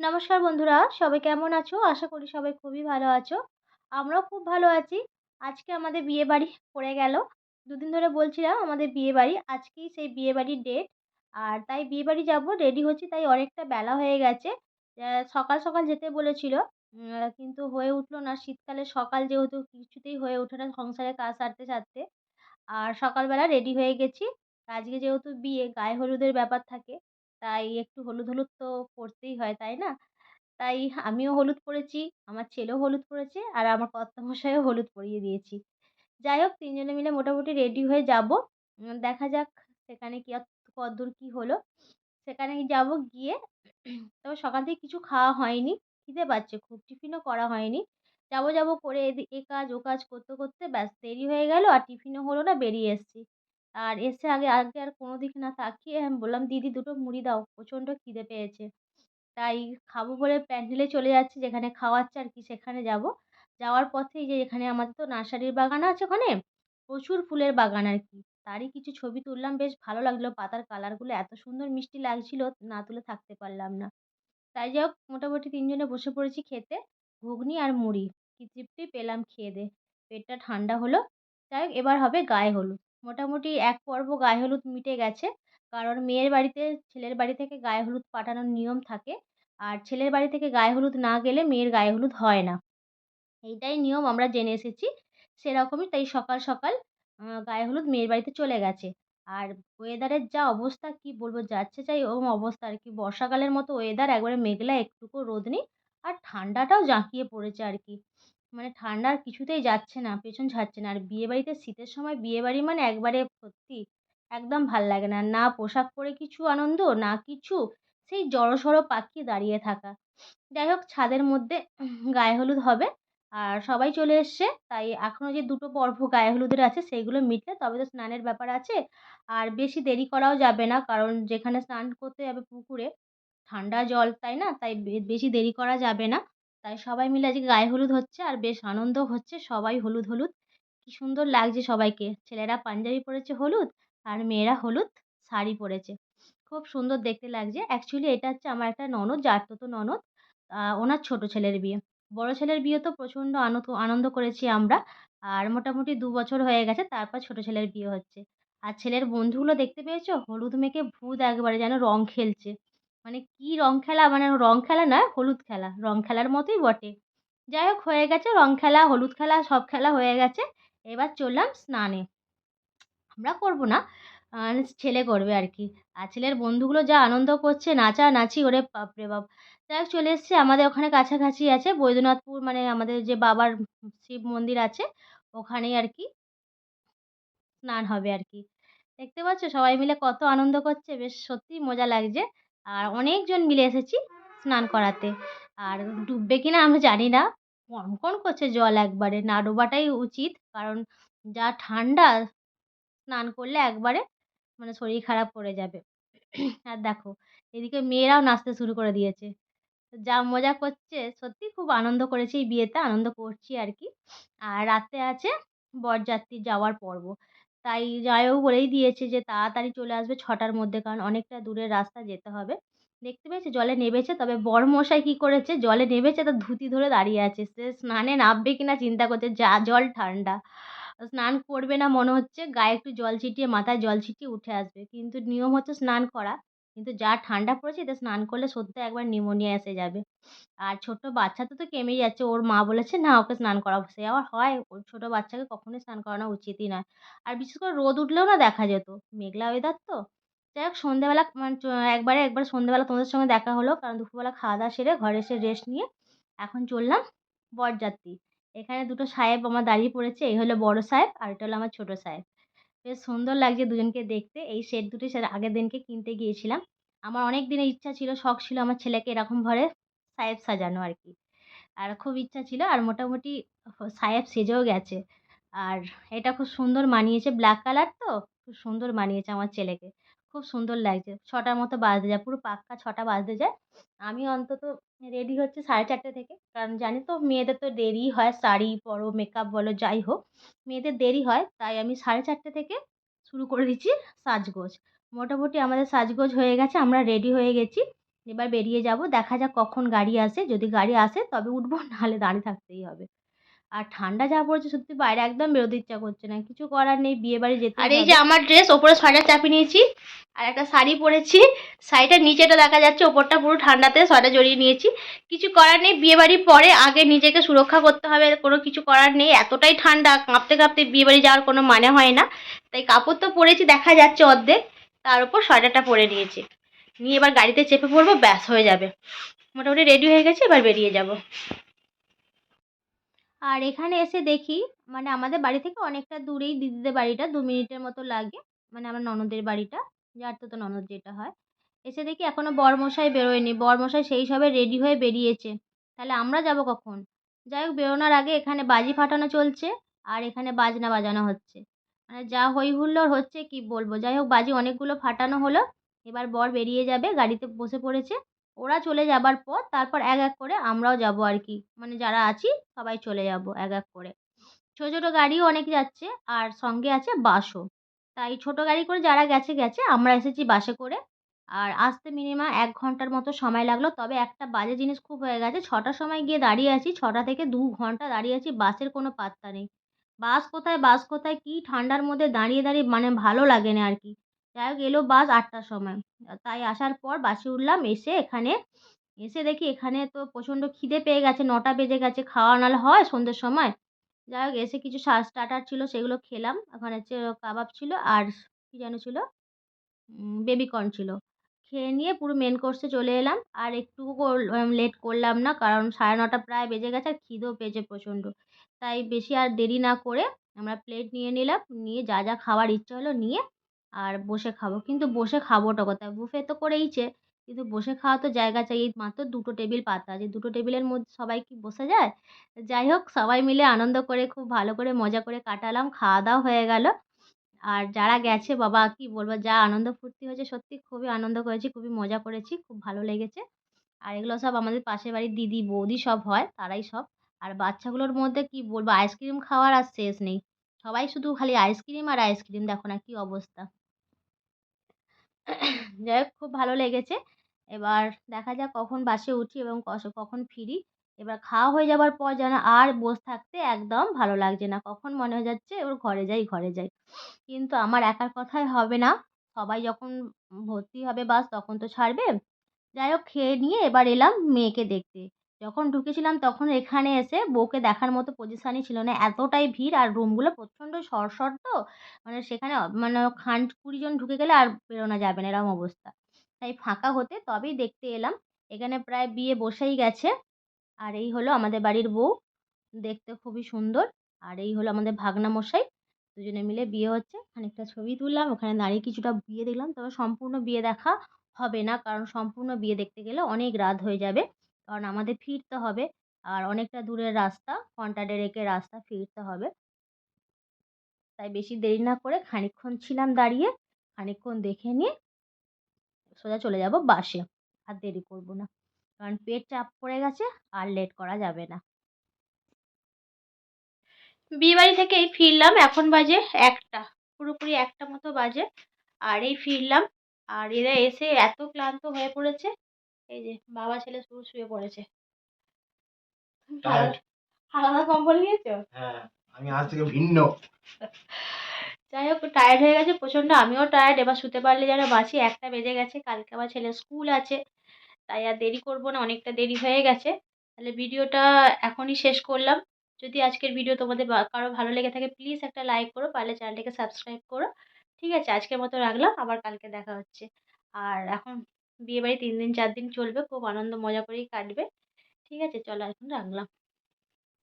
নমস্কার বন্ধুরা, সবাই কেমন আছো? আশা করি সবাই খুবই ভালো আছো। আমরাও খুব ভালো আছি। আজকে আমাদের বিয়ে বাড়ি পড়ে গেল। দুদিন ধরে বলছিলাম আমাদের বিয়ে বাড়ি আজকেই সেই বিয়ে বাড়ির ডেট আর তাই বিয়ে বাড়ি যাব রেডি হচ্ছি, তাই অনেকটা বেলা হয়ে গেছে। সকাল সকাল যেতে বলেছিল। কিন্তু হয়ে উঠল না। শীতকালে সকাল যেহেতু, কিছুতেই হয়ে ওঠে না সংসারে কাজ সারতে সারতে। আর সকালবেলা রেডি হয়ে গেছি। আজকে যেহেতু বিয়ে, গায়ে হলুদের ব্যাপার থাকে। তাই একটু হলুদ হলুদ তো পরতেই হয়, তাই না? তাই আমিও হলুদ পরেছি, আমার ছেলেও হলুদ পরেছে আর আমার কর্তামশাইও হলুদ পরিয়ে দিয়েছি। যাই হোক, তিনজনে মিলে মোটামুটি রেডি হয়ে যাব। দেখা যাক সেখানে কি কতদূর কী হলো। সেখানে যাব গিয়ে, তবে সকাল থেকে কিছু খাওয়া হয়নি, খিদে পাচ্ছে, খুব টিফিনও করা হয়নি। যাব যাব করে এ কাজ, ও কাজ করতে করতে ব্যাস দেরি হয়ে গেল আর টিফিনও হলো না, বেরিয়ে এসেছি। আর এসে আগে আগে আর কোনো দিকে না তাকিয়ে আমি বললাম, দিদি, দুটো মুড়ি দাও, প্রচণ্ড খিদে পেয়েছে। তাই খাব বলে প্যান্ডেলে চলে যাচ্ছি, যেখানে খাওয়াচ্ছে আর কি, সেখানে যাব। যাওয়ার পথেই যে এখানে আমাদের তো নার্সারির বাগান আছে ওখানে, প্রচুর ফুলের বাগান আর কি। তারই কিছু ছবি তুললাম, বেশ ভালো লাগল। পাতার কালারগুলো এত সুন্দর মিষ্টি লাগছিল, না তুলে থাকতে পারলাম না। তাই যাই হোক, মোটামুটি তিনজনে বসে পড়েছি খেতে, ঘুগনি আর মুড়ি। কি তৃপ্তি পেলাম খেয়ে দিয়ে পেটটা ঠান্ডা হলো। যাই হোক, এবার হবে গায়ে হলুদ। মোটামুটি এক পর্ব গায়ে হলুদ মিটে গেছে। কারণ মেয়ের বাড়িতে, ছেলের বাড়ি থেকে গায়ে হলুদ পাঠানোর নিয়ম থাকে। আর ছেলের বাড়ি থেকে গায়ে হলুদ না গেলে মেয়ের গায়ে হলুদ হয় না। এইটাই নিয়ম আমরা জেনে এসেছি। সেরকমই তাই সকাল সকাল গায়ে হলুদ মেয়ের বাড়িতে চলে গেছে। আর ওয়েদারের যা অবস্থা, কি বলব, যাচ্ছে চাই ওরকম অবস্থা আর কি। বর্ষাকালের মতো ওয়েদার একবারে মেঘলা, একটুকু রোদ নেই। আর ঠান্ডাটাও জাঁকিয়ে পড়েছে আর কি। মানে ঠান্ডা আর কিছুতেই যাচ্ছে না, পেছন ছাড়ছে না। আর বিয়েবাড়িতে শীতের সময় বিয়েবাড়ি মানে একবারে সত্যি একদম ভালো লাগে না। না পোশাক পরে কিছু আনন্দ, না কিছু সেই জড়সড় পাখি দাঁড়িয়ে থাকা। যাই হোক, ছাদের মধ্যে গায়ে হলুদ হবে আর সবাই চলে এসছে। তাই এখনও যে দুটো পর্ব গায়ে হলুদের আছে সেইগুলো মিটলে তবে তো স্নানের ব্যাপার আছে। আর বেশি দেরি করাও যাবে না কারণ যেখানে স্নান করতে যাবে পুকুরে, ঠান্ডা জল তাই না? তাই বেশি দেরি করা যাবে না। তাই সবাই মিলে আজকে গায়ে হলুদ হচ্ছে আর বেশ আনন্দ হচ্ছে। সবাই হলুদ হলুদ। কী সুন্দর লাগছে সবাইকে। ছেলেরা পাঞ্জাবি পরেছে হলুদ আর মেয়েরা হলুদ শাড়ি পরেছে। খুব সুন্দর দেখতে লাগছে। অ্যাকচুয়ালি এটা হচ্ছে আমার একটা ননদ জাততো ননদ। ওনার ছোটো ছেলের বিয়ে। বড় ছেলের বিয়ে তো প্রচণ্ড আনন্দ করেছি আমরা। আর মোটামুটি দু বছর হয়ে গেছে, তারপর ছোটো ছেলের বিয়ে হচ্ছে। আর ছেলের বন্ধুগুলো দেখতে পেয়েছ? হলুদ মেখে ভূত একবারে যেন রং খেলছে। মানে কী রং খেলা? মানে রং খেলা নয়, হলুদ খেলা। রং খেলার মতোই বটে। যাই হোক, হয়ে গেছে, রং খেলা, হলুদ খেলা, সব খেলা হয়ে গেছে। এবার চললাম স্নানে। আমরা করব না ছেলে করবে আর কি। আর ছেলের বন্ধুগুলো যা আনন্দ করছে, নাচা নাচি, ওরে বাপরে বাপ। যাই চলে এসছে। আমাদের ওখানে কাছাকাছি আছে বৈদ্যনাথপুর মানে আমাদের যে বাবার শিব মন্দির আছে, ওখানেই আর কি স্নান হবে আর কি। দেখতে পাচ্ছ? সবাই মিলে কত আনন্দ করছে। বেশ সত্যিই মজা লাগছে। আর অনেকজন মিলে এসেছি স্নান করাতে। আর ডুববে কি না আমি জানি না। কনকন করছে জল একবারে। না ডোবাটাই উচিত, কারণ যা ঠান্ডা, স্নান করলে একবারে মানে শরীর খারাপ করে যাবে। আর দেখো, এদিকে মেয়েরাও নাচতে শুরু করে দিয়েছে। যা মজা করছে, সত্যি খুব আনন্দ করেছি বিয়েতে, আনন্দ করছি আর কি। আর রাতে আছে বরযাত্রী যাওয়ার পর্ব। তাই জামাইবাবু বলেই দিয়েছে যে তাড়াতাড়ি চলে আসবে ছটার মধ্যে, কারণ অনেকটা দূরের রাস্তা যেতে হবে। দেখতে পেয়েছে জলে নেমেছে, তবে বরমশাই কি করেছে? জলে নেমেছে, তার ধুতি ধরে দাঁড়িয়ে আছে। সে স্নানে নামবে কিনা চিন্তা করছে, যা জল ঠান্ডা। স্নান করবে না মনে হচ্ছে, গায়ে একটু জল ছিটিয়ে, মাথায় জল ছিটিয়ে উঠে আসবে। কিন্তু নিয়ম হচ্ছে স্নান করা। কিন্তু যা ঠান্ডা পড়েছে এতে স্নান করলে সত্যি একবার নিউমোনিয়া এসে যাবে। আর ছোট বাচ্চা তো তো কেমেই যাচ্ছে, ওর মা বলেছে, না, ওকে স্নান করাবো। সে আবার হয়, ওর ছোটো বাচ্চাকে কখনোই স্নান করানো উচিতই নয়। আর বিশেষ করে রোদ উঠলেও না দেখা যেত, মেঘলা ওয়েদার তো। যাই হোক সন্ধ্যেবেলা মানে একবারে একবার সন্ধেবেলা তোমাদের সঙ্গে দেখা হলো, কারণ দুপুরবেলা খাওয়া দাওয়া সেরে ঘরে এসে রেস্ট নিয়ে এখন চললাম বরযাত্রী। এখানে দুটো সাহেব আমার দাঁড়িয়ে পড়েছে, এই হলো বড় সাহেব আর এটা হলো আমার ছোটো সাহেব। বেশ সুন্দর লাগছে দুজনকে দেখতে। এই সেট দুটি সেট আগের দিনকে কিনতে গিয়েছিলাম। আমার অনেক দিনের ইচ্ছা ছিল, শখ ছিল আমার ছেলেকে এরকম ভরে সাহেব সাজানো আর কি। আর খুব ইচ্ছা ছিল আর মোটামুটি সাহেব সেজেও গেছে। আর এটা খুব সুন্দর মানিয়েছে। ব্ল্যাক কালার তো, খুব সুন্দর মানিয়েছে আমার ছেলেকে। খুব সুন্দর লাগছে। ছটার মতো বাজতে যায়, পুরো পাক্কা ছটা বাজতে যায়। আমি অন্তত রেডি হচ্ছে সাড়ে চারটে থেকে। কারণ জানি তো মেয়েদের তো দেরি হয়, শাড়ি পরো মেকআপ বলো, যাই হোক। মেয়েদের দেরি হয়, তাই আমি সাড়ে চারটে থেকে শুরু করে দিচ্ছি সাজগোজ। মোটামুটি আমাদের সাজগোজ হয়ে গেছে, আমরা রেডি হয়ে গেছি। এবার বেরিয়ে যাব, দেখা যাক কখন গাড়ি আসে। যদি গাড়ি আসে তবে উঠবো, নাহলে দাঁড়িয়ে থাকতেই হবে। আর ঠান্ডা যা পড়েছে সত্যি বাইরে একদম বেরোতে ইচ্ছা করছে না কিছু করার নেই বিয়ে বাড়ি যেতে আর এই যে আমার ড্রেস ওপরে সোয়েটার চাপিয়ে নিয়েছি আর একটা শাড়ি পরেছি শাড়িটার নিচেটা দেখা যাচ্ছে ওপরটা পুরো ঠান্ডাতে সোয়েটার জড়িয়ে নিয়েছি। কিছু করার নেই বিয়ে বাড়ি পরে আগে নিজেকে সুরক্ষা করতে হবে কোনো কিছু করার নেই এতটাই ঠান্ডা কাঁপতে কাঁপতে বিয়ে বাড়ি যাওয়ার কোনো মানে হয় না। তাই কাপড় তো পরেছি দেখা যাচ্ছে অর্ধেক তার উপর সোয়েটারটা পরে নিয়েছি। নিয়ে এবার গাড়িতে চেপে পড়ব ব্যাস হয়ে যাবে। মোটামুটি রেডি হয়ে গেছে এবার বেরিয়ে যাব। আর এখানে এসে দেখি মানে আমাদের বাড়ি থেকে অনেকটা দূরেই দিদিদের বাড়িটা, দু মিনিটের মতো লাগে মানে আমার ননদের বাড়িটা, যার তো ননদ যেটা হয়। এসে দেখি এখনও বরমশাই বেরোয়নি, বরমশাই সেই সবে রেডি হয়ে বেরিয়েছে। তাহলে আমরা যাব কখন? যাই হোক, বেরোনোর আগে এখানে বাজি ফাটানো চলছে আর এখানে বাজনা বাজানো হচ্ছে। মানে যা হই হুল্লোড় হচ্ছে কি বলব? যাই হোক, বাজি অনেকগুলো ফাটানো হলো, এবার বর বেরিয়ে যাবে, গাড়িতে বসে পড়েছে। ওরা চলে যাবার পর তারপর এক এক করে আমরাও যাব আর কি। মানে যারা আছি সবাই চলে যাব এক এক করে। ছোটো ছোটো গাড়িও অনেক যাচ্ছে আর সঙ্গে আছে বাসও। তাই ছোটো গাড়ি করে যারা গেছে গেছে, আমরা এসেছি বাসে করে। আর আসতে মিনিমাম এক ঘণ্টার মতো সময় লাগল। তবে একটা বাজে জিনিস খুব হয়ে গেছে, ছটার সময় গিয়ে দাঁড়িয়ে আছি, ছটা থেকে দু ঘণ্টা দাঁড়িয়ে আছি, বাসের কোনো পাত্তা নেই। বাস কোথায় বাস কোথায়, কী ঠান্ডার মধ্যে দাঁড়িয়ে দাঁড়িয়ে মানে ভালো লাগে না আর কি। যাই হোক, এলো বাস আটটার সময়। তাই আসার পর বাসে উঠলাম, এসে এখানে, এসে দেখি এখানে তো প্রচণ্ড খিদে পেয়ে গেছে, নটা বেজে গেছে, খাওয়া নাহলে হয় সন্ধ্যের সময়। যাই হোক, এসে কিছু স্টার্টার ছিল, সেগুলো খেলাম। ওখানে হচ্ছে কাবাব ছিল আর কী যেন ছিল? বেবিকর্ন ছিল। খেয়ে নিয়ে পুরো মেন কোর্সে চলে এলাম। আর একটু লেট করলাম না, কারণ সাড়ে নটা প্রায় বেজে গেছে আর খিদেও পেয়েছে প্রচণ্ড। তাই বেশি আর দেরি না করে আমরা প্লেট নিয়ে নিলাম, নিয়ে যা যা খাওয়ার ইচ্ছে হলো নিয়ে আর বসে খাব। কিন্তু বসে খাবোটা কোথায়? বুফে তো করেইছে কিন্তু বসে খাওয়া তো জায়গা চাই। এই মাত্র দুটো টেবিল পাতা। আছে দুটো টেবিলের মধ্যে সবাই কি বসে যায়? যাই হোক, সবাই মিলে আনন্দ করে, খুব ভালো করে মজা করে কাটালাম। খাওয়া দাওয়া হয়ে গেল। আর যারা গেছে, বাবা কি বলব, যা আনন্দ ফুর্তি হয়েছে, সত্যি খুবই আনন্দ করেছি, খুবই মজা করেছি, খুব ভালো লেগেছে। আর এগুলো সব আমাদের পাশের বাড়ির দিদি, বৌদি সব হয়, তারাই সব। আর বাচ্চাগুলোর মধ্যে কি বলব আইসক্রিম খাওয়ার আর শেষ নেই। সবাই শুধু খালি আইসক্রিম আর আইসক্রিম দেখো না কি অবস্থা। যাই হোক, খুব ভালো লেগেছে। এবার দেখা যাক কখন বাসে উঠি এবং কখন ফিরি। এবার খাওয়া হয়ে যাবার পর যেন আর বসে থাকতে একদম ভালো লাগছে না। কখন মনে হয়ে যাচ্ছে এবার ঘরে যাই ঘরে যাই। কিন্তু আমার একার কথায় হবে না। সবাই যখন ভর্তি হবে বাস তখন তো ছাড়বে। যাই হোক, খেয়ে নিয়ে এবার এলাম মেয়েকে দেখতে। যখন ঢুকেছিলাম তখন এখানে এসে বউকে দেখার মতো পজিশানই ছিল না। এতটাই ভিড় আর রুমগুলো প্রচণ্ড সরসর তো। মানে সেখানে মানে খান কুড়িজন ঢুকে গেলে আর বেরোনো যাবে না এরকম অবস্থা। তাই ফাঁকা হতে তবেই দেখতে এলাম। এখানে প্রায় বিয়ে বসেই গেছে। আর এই হলো আমাদের বাড়ির বউ। দেখতে খুবই সুন্দর। আর এই হলো আমাদের ভাগনা মশাই। দুজনে মিলে বিয়ে হচ্ছে। খানিকটা ছবি তুললাম, ওখানে দাঁড়িয়ে কিছুটা বিয়ে দেখলাম। তবে সম্পূর্ণ বিয়ে দেখা হবে না। কারণ সম্পূর্ণ বিয়ে দেখতে গেলে অনেক রাত হয়ে যাবে। কারণ আমাদের ফিরতে হবে। আর অনেকটা দূরের রাস্তা ঘণ্টা দেড়েকের রাস্তা ফিরতে হবে। তাই বেশি দেরি না করে খানিকক্ষণ ছিলাম দাঁড়িয়ে, খানিকক্ষণ দেখে নিয়ে সোজা চলে যাব বাসে। আর দেরি করব না, কারণ পেট চাপ পড়ে গেছে আর লেট করা যাবে না। বিয়েবাড়ি থেকেই ফিরলাম এখন বাজে একটা, পুরোপুরি একটা মতো বাজে। আর এই ফিরলাম, আর এরা এসে এত ক্লান্ত হয়ে পড়েছে। এই যে বাবা ছেলে শুধু শুয়ে পড়েছে। আলাদা কম্বল নিয়েছো? হ্যাঁ আমি আজ থেকে ভিন্ন। যাই হোক টায়ার্ড হয়ে গেছে প্রচণ্ড আমিও টায়ার্ড এবার শুতে পারলে যেন বাঁচি। একটা বেজে গেছে কালকে আবার ছেলের স্কুল আছে তাই আর দেরি করব না অনেকটা দেরি হয়ে গেছে। তাহলে ভিডিওটা এখনই শেষ করলাম। যদি আজকের ভিডিও তোমাদের কারও ভালো লেগে থাকে প্লিজ একটা লাইক করো পারলে চ্যানেলটাকে সাবস্ক্রাইব করো। ঠিক আছে আজকের মতো রাখলাম আবার কালকে দেখা হচ্ছে। আর এখন বিয়েবাড়ি তিন দিন, চার দিন চলবে, খুব আনন্দ মজা করেই কাটবে। ঠিক আছে, চলো এখন রাখলাম।